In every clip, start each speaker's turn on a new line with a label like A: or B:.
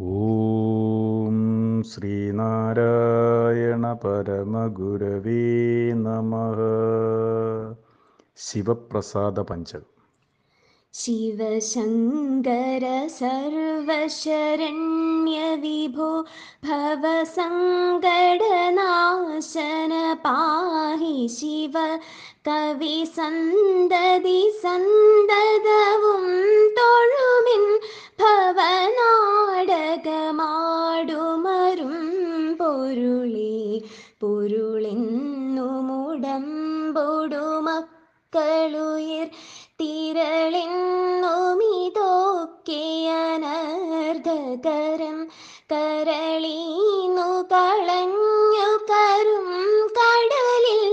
A: ഓം ശ്രീനാരായണ പരമഗുരവേ നമ. ശിവപ്രസാദ പഞ്ചകം.
B: ശിവശങ്കര സർവശരണ്യ വിഭോ ഭവസങ്കടനാശന പാഹി ശിവ കവി സന്തതി സന്തതവും ഭവനാടകമാടുമരും പൊരുളി പൊരുളിന്നു മുടമ്പൊടുമക്കളുയിർ തിരളിന്നുമിതൊക്കെയനർദ്ധകരം കരളീന്നു കളഞ്ഞു കരും കടലിൽ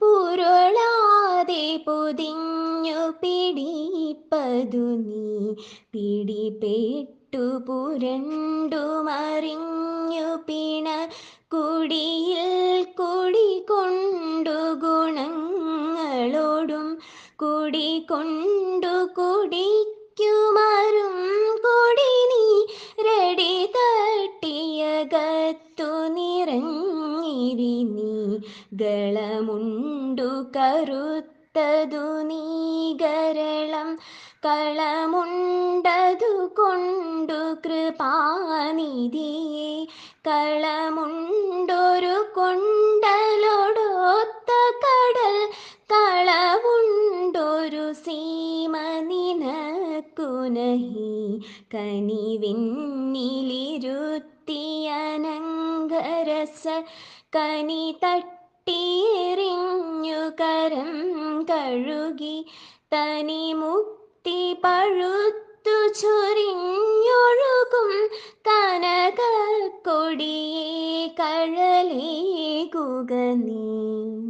B: പുരുളാതെ പൊതിഞ്ഞു പിടിപ്പതു നീ പിടിപെട്ടു പുരണ്ടു മറിഞ്ഞു പിണ കുടിയിൽ കുടികൊണ്ടു ഗുണങ്ങളോടും കുടികൊണ്ടു കുടിക്കുമരും കൊടി നീ രടി തട്ടിയകത്തു നിറഞ്ഞിരി നീ. ഗളമുണ്ടു കറുത്തതു നീ ഗരളം കളമുണ്ടതു കൊണ്ടു കൃപാനിധിയെ കളമുണ്ടൊരു കൊണ്ടലോടൊത്ത കടൽ കളവുണ്ടൊരു സീമ നിനക്കുനഹി കനിവിന്നിലിരുത്തിയനങ്കരസ കനി തട്ടിയെറിഞ്ഞു കരം കഴുകി തനി മുക്തി പഴുത്തു ചൊരിഞ്ഞൊഴുകും കനക കൊടിയേ കഴലേ നീ.